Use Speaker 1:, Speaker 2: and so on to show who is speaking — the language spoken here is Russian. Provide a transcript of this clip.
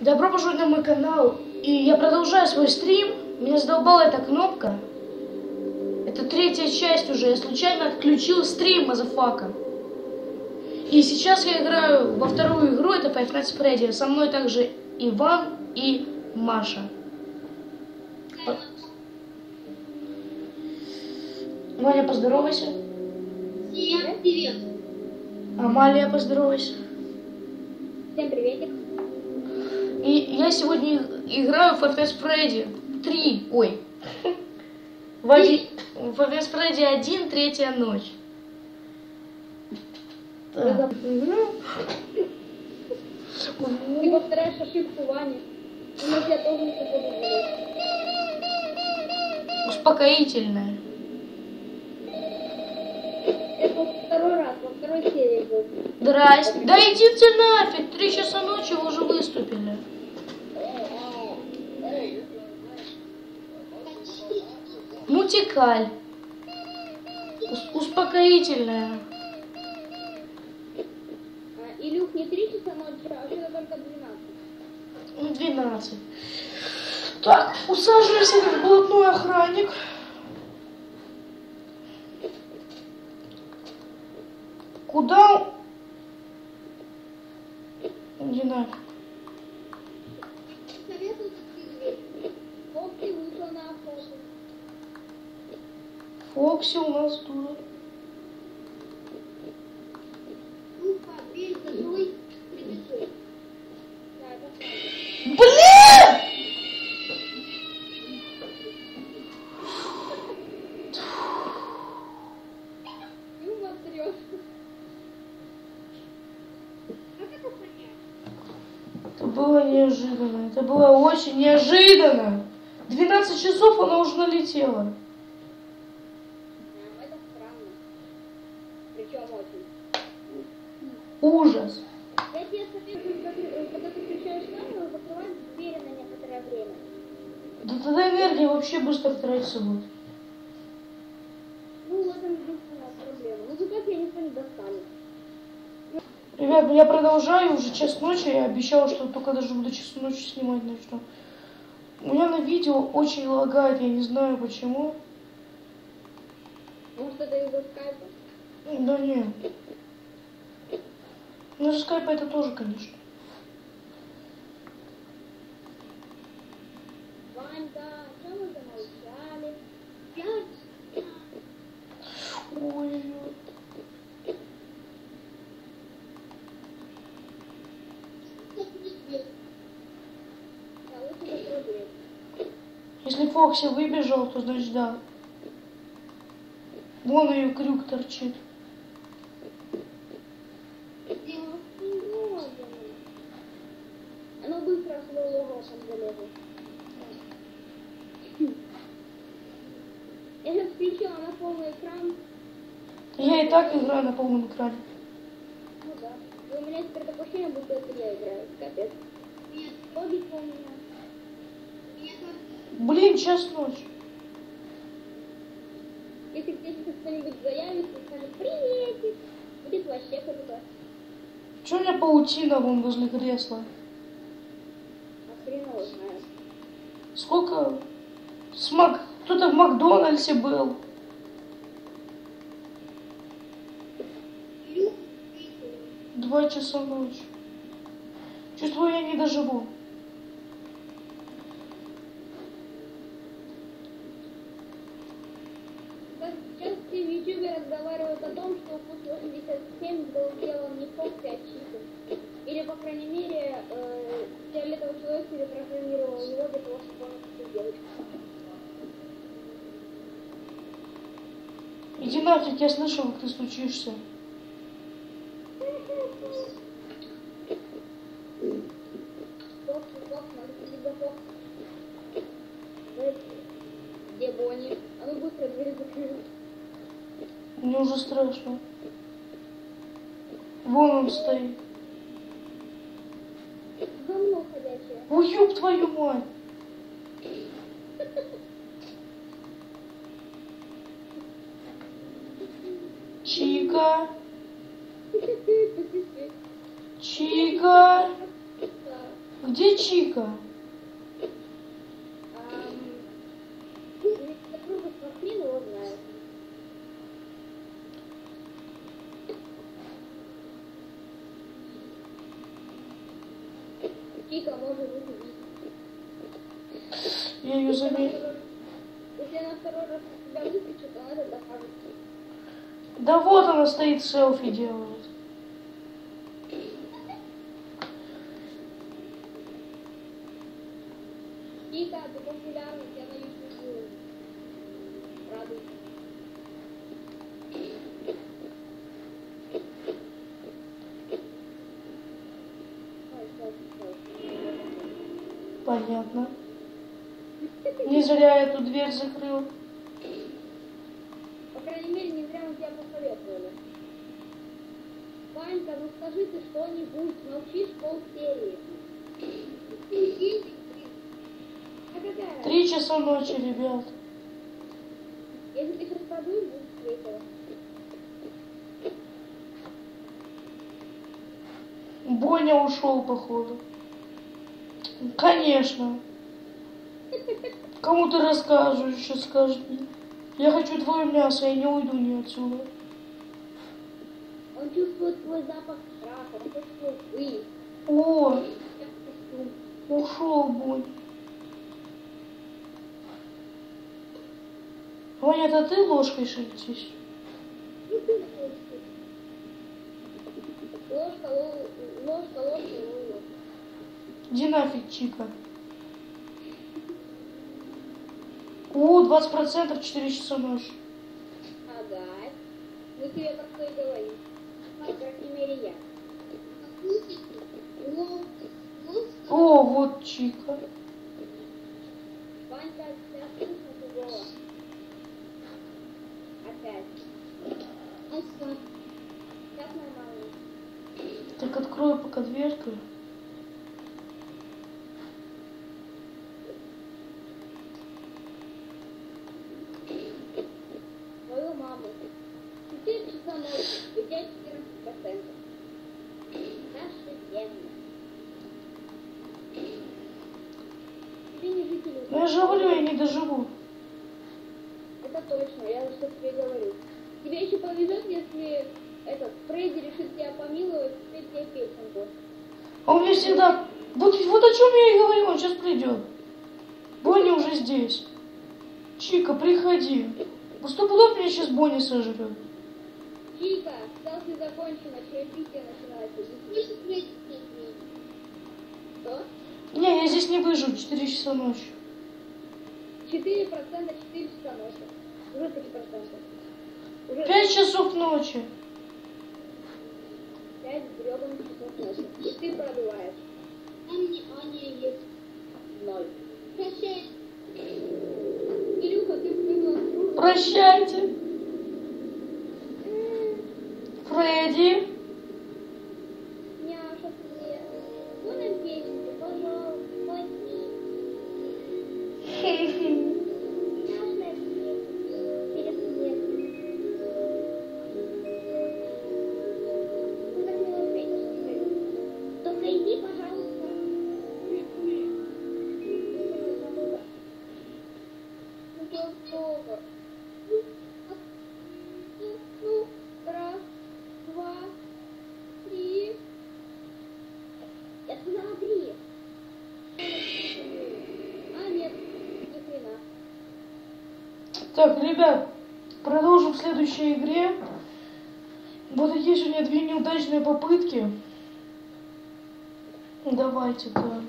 Speaker 1: Добро пожаловать на мой канал. И я продолжаю свой стрим. Меня задолбала эта кнопка. Это третья часть уже. Я случайно отключил стрим, мазафака. И сейчас я играю во вторую игру, это Five Nights Freddy. Со мной также Иван и Маша. Ваня, поздоровайся.
Speaker 2: Всем привет.
Speaker 1: Амалия, поздоровайся.
Speaker 2: Всем приветик.
Speaker 1: И я сегодня играю в at Freddy 3. Ой. В at Freddy 1, третья ночь. Так.
Speaker 2: Ты повторяешь ошибку Вани. Мы тебя тоже не подумали.
Speaker 1: Успокоительная.
Speaker 2: Это второй раз, во второй серии был.
Speaker 1: Здрасте. Да иди ты нафиг, три часа ночи вы уже выступили. Мутикаль. Ус- успокоительная.
Speaker 2: А, Илюх, не 3 часа ночи, а вообще только 12.
Speaker 1: Ну, 12. Так, усаживайся как блатной охранник. Куда? Не знаю.
Speaker 2: Советую дверь. Фокси вышла на охоту.
Speaker 1: Фокси у нас тут. Было неожиданно. Это было очень неожиданно. 12 часов она уже налетела.
Speaker 2: А, Это странно. Причем очень.
Speaker 1: Ужас.
Speaker 2: Я тебе советую, когда ты- включаешь камеру, закрывать двери на некоторое время.
Speaker 1: Да тогда энергия вообще быстро тратится будет.
Speaker 2: Ну, в этом единственная проблема. Ну, зато тебя никто не достанет.
Speaker 1: Ребят, я продолжаю уже час ночи. Я обещала, что только даже до часу ночи снимать начну. У меня на видео очень лагает, я не знаю почему.
Speaker 2: Может, это из-за скайпа?
Speaker 1: Да нет. Ну, же скайпа это тоже, конечно. Ой. Если Фокси выбежал, то значит да. Вон ее крюк торчит.
Speaker 2: Оно быстро в свой логово там залезло. Я сейчас включила на полный экран.
Speaker 1: Я и так играю на полном экране.
Speaker 2: Ну да. И у меня теперь такое ощущение, будто это я играю. Капец. Нет, логика у меня.
Speaker 1: Блин, час ночи.
Speaker 2: Если здесь кто-нибудь заявится и скажет приветик, будет вообще круто.
Speaker 1: Че у меня паутина вон возле кресла? Сколько? Смак. Кто-то в Макдональдсе был. Два часа ночи. Чувствую, я не доживу.
Speaker 2: Сейчас все в Ютубе разговаривают о том, что Фут 87 был сделан не а Чипом. Или, по крайней мере, э, фиолетовый человек перепрограммировал его для того, чтобы он это сделать.
Speaker 1: Иди нафиг, я слышал, как ты стучишься.
Speaker 2: Где Бонни? А ну быстро дверь закрыли.
Speaker 1: Мне уже страшно. Вон он стоит. Ой, ёб твою мать. Чика. Чика. Где Чика?
Speaker 2: Чика может быть убить.
Speaker 1: Я ее заметил.
Speaker 2: Если она второй раз тебя выключит, то надо докажет.
Speaker 1: Да вот она стоит, селфи делает.
Speaker 2: Чика, ты популярна, тебя на YouTube. Радуйся. Ой, селфи, селфи.
Speaker 1: Понятно. Не зря я эту дверь закрыл.
Speaker 2: По крайней мере, не зря мы тебя посоветовали. Ванька, ну скажи ты что-нибудь, молчишь полсерии.
Speaker 1: Три часа ночи, ребят.
Speaker 2: Если ты сейчас подуешь, будет весело.
Speaker 1: Боня ушел, походу. Конечно. Кому ты расскажешь, еще скажешь. Я хочу твое мясо, я не уйду ни отсюда.
Speaker 2: Он чувствует твой запах страха, он твой пыль.
Speaker 1: О, ушел Бонь. Боня, это ты ложкой
Speaker 2: ты вкусный. Ложка, ло- ложка, ложка, ложка.
Speaker 1: Иди нафиг, Чика. О, 20% 4 часа ночи.
Speaker 2: Ага. Мы тебе так что и говорим. По крайней мере, я.
Speaker 1: О, вот Чика.
Speaker 2: Сейчас нормально.
Speaker 1: Так открою пока дверку.
Speaker 2: Твою маму. Четыре часа ночи. У тебя 14%. Охуенно. Тебе не жители.
Speaker 1: Ну я же говорю, я не доживу.
Speaker 2: Это точно, я что тебе говорю. Тебе еще повезет, если этот Фредди решит тебя помиловать, спеть тебе песенку.
Speaker 1: А у меня всегда... Вот, вот о чем я и говорю, он сейчас придет. Бонни уже здесь. Чика, приходи. Сто пудов меня сейчас Бонни сожрет.
Speaker 2: Чика, селфи закончено, чаепитие начинается. Что?
Speaker 1: Не, я здесь не выживу, 4 часа ночи.
Speaker 2: 4%, 4 часа ночи. Уже 5%. Уже
Speaker 1: 5 часов ночи.
Speaker 2: 5 гребаных часов ночи. И ты пробиваешь. А мне, а мне есть ноль. Прощай. Илюха, ты кружку.
Speaker 1: Прощайте. Фредди.
Speaker 2: Так,
Speaker 1: ребят, продолжим в следующей игре. Вот такие же у меня две неудачные попытки. Давайте,
Speaker 2: серия.